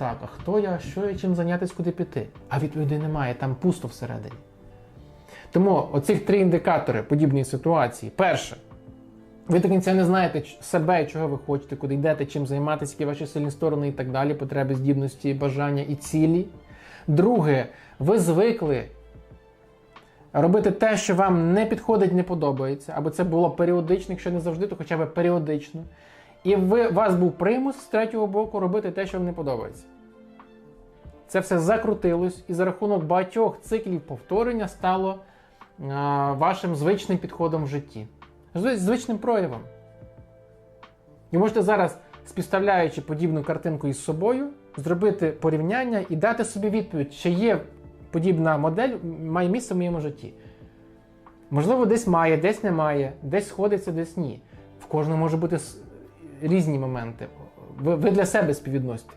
так, а хто я, що я, чим зайнятися, куди піти? А відповідей немає, там пусто всередині. Тому оцих три індикатори подібної ситуації. Перше, ви до кінця не знаєте себе, чого ви хочете, куди йдете, чим займатися, які ваші сильні сторони і так далі, потреби, здібності, бажання і цілі. Друге, ви звикли робити те, що вам не підходить, не подобається, або це було періодично, якщо не завжди, то хоча б періодично. І ви, у вас був примус з третього боку робити те, що вам не подобається. Це все закрутилось, і за рахунок багатьох циклів повторення стало а, вашим звичним підходом в житті, звичним проявом. І можете зараз, співставляючи подібну картинку із собою, зробити порівняння і дати собі відповідь, чи є подібна модель, має місце в моєму житті. Можливо, десь має, десь немає, десь сходиться, десь ні. В кожному може бути різні моменти. Ви, ви для себе співвідносите.